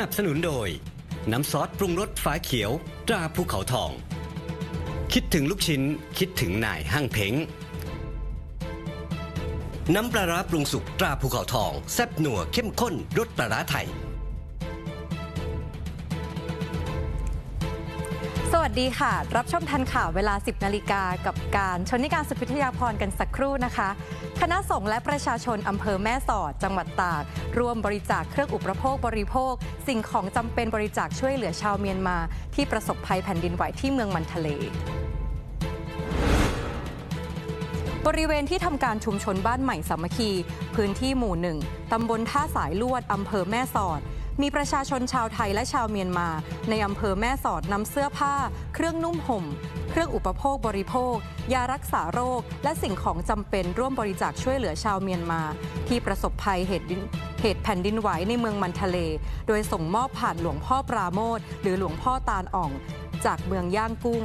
นับสนุนโดย น้ำซอสปรุงรสฝาเขียว ตราภูเขาทอง คิดถึงลูกชิ้น คิดถึงนายห้างเพ้ง น้ำปลาร้าปรุงสุกตราภูเขาทอง แซ่บหนัวเข้มข้นรสปลาร้าไทย สวัสดีค่ะ รับชมทันข่าวเวลา 10 นาฬิกากับการชนิการสุพิทยาพรกันสักครู่นะคะ คณะสงฆ์และประชาชนอำเภอแม่สอด จังหวัดตาก ร่วมบริจาคเครื่องอุปโภคบริโภค สิ่งของจำเป็นบริจาคช่วยเหลือชาวเมียนมา ที่ประสบภัยแผ่นดินไหวที่เมืองมันทะเลบริเวณที่ทำการชุมชนบ้านใหม่สามัคคี พื้นที่หมู่หนึ่งตำบลท่าสายลวดอำเภอแม่สอด มีประชาชนชาวไทยและชาวเมียนมา ในอำเภอแม่สอดนำเสื้อผ้า เครื่องนุ่มห่ม เครื่องอุปโภคบริโภค ยารักษาโรค และสิ่งของจำเป็นร่วมบริจาคช่วยเหลือชาวเมียนมา ที่ประสบภัยเหตุเหตุแผ่นดินไหวในเมืองมันทะเล โดยส่งมอบผ่านหลวงพ่อปราโมทหรือหลวงพ่อตาลอ่อง จากเมืองย่างกุ้ง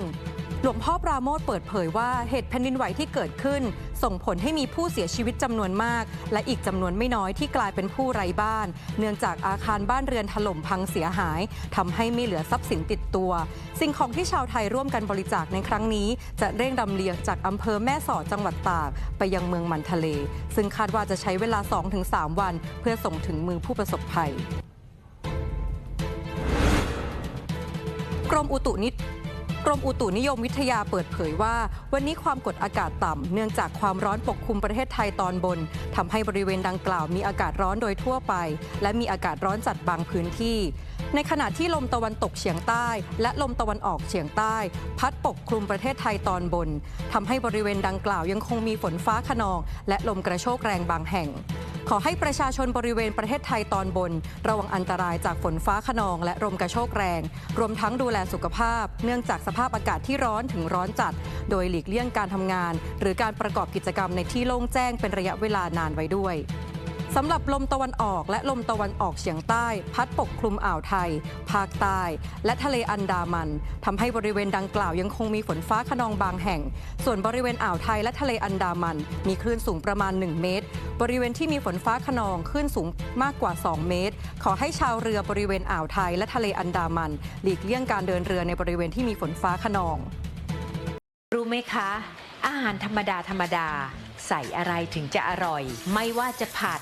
ลวงพ่อปราโมทเปิดเผยว่าเหตุแผ่นดินไหวที่เกิดขึ้น ส่งผลให้มีผู้เสียชีวิตจำนวนมาก และอีกจำนวนไม่น้อยที่กลายเป็นผู้ไร้บ้าน เนื่องจากอาคารบ้านเรือนถล่มพังเสียหายทำให้ไม่เหลือทรัพย์สินติดตัว สิ่งของที่ชาวไทยร่วมกันบริจาคในครั้งนี้ จะเร่งดำเลียงจากอำเภอแม่สอดจังหวัดตากไปยังเมืองมันทะเล ซึ่งคาดว่าจะใช้เวลา 2-3 วัน เพื่อส่งถึงมือผู้ประสบภัยกรมอุตุนิ กรมอุตุนิยมวิทยาเปิดเผยว่า วันนี้ความกดอากาศต่ำเนื่องจากความร้อนปกคลุมประเทศไทยตอนบนทำให้บริเวณดังกล่าวมีอากาศร้อนโดยทั่วไป และมีอากาศร้อนจัดบางพื้นที่ ในขณะที่ลมตะวันตกเฉียงใต้ และลมตะวันออกเฉียงใต้ พัดปกคลุมประเทศไทยตอนบนทำให้บริเวณดังกล่าวยังคงมีฝนฟ้าขนอง และลมกระโชกแรงบางแห่ง ขอให้ประชาชนบริเวณประเทศไทยตอนบน ระวังอันตรายจากฝนฟ้าขนองและลมกระโชกแรง รวมทั้งดูแลสุขภาพ เนื่องจากสภาพอากาศที่ร้อนถึงร้อนจัด โดยหลีกเลี่ยงการทำงาน หรือการประกอบกิจกรรมในที่โล่งแจ้งเป็นระยะเวลานานไว้ด้วย สำหรับลมตะวันออกและลมตะวันออกเฉียงใต้ พัดปกคลุมอ่าวไทย ภาคใต้ และทะเลอันดามันทำให้บริเวณดังกล่าวยังคงมีฝนฟ้าขนองบางแห่ง ส่วนบริเวณอ่าวไทยและทะเลอันดามัน มีคลื่นสูงประมาณ 1 เมตร บริเวณที่มีฝนฟ้าขนองคลื่นสูงมากกว่า 2 เมตร ขอให้ชาวเรือบริเวณอ่าวไทยและทะเลอันดามัน หลีกเลี่ยงการเดินเรือในบริเวณที่มีฝนฟ้าขนอง รู้ไหมคะ อาหารธรรมดาธรรมดา ใส่อะไรถึงจะอร่อย ไม่ว่าจะผัด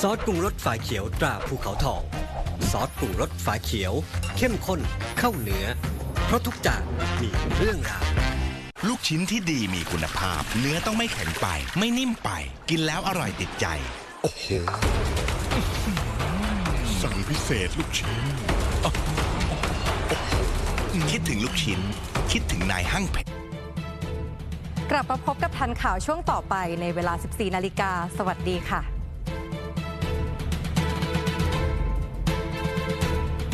ซอสปรุงรสฝาเขียวตราภูเขาทองซอสปรุงรสฝาเขียว เข้มข้นเข้าเนื้อ เพราะทุกจานมีเรื่องราวลูกชิ้นที่ดีมีคุณภาพ เนื้อต้องไม่แข็งไป ไม่นิ่มไป กินแล้วอร่อยติดใจ โอ้โห สั่งพิเศษลูกชิ้น คิดถึงลูกชิ้น คิดถึงนายห้างเพ้งกลับมาพบกับทันข่าวช่วงต่อไปในเวลา 14 นาฬิกา สวัสดีค่ะ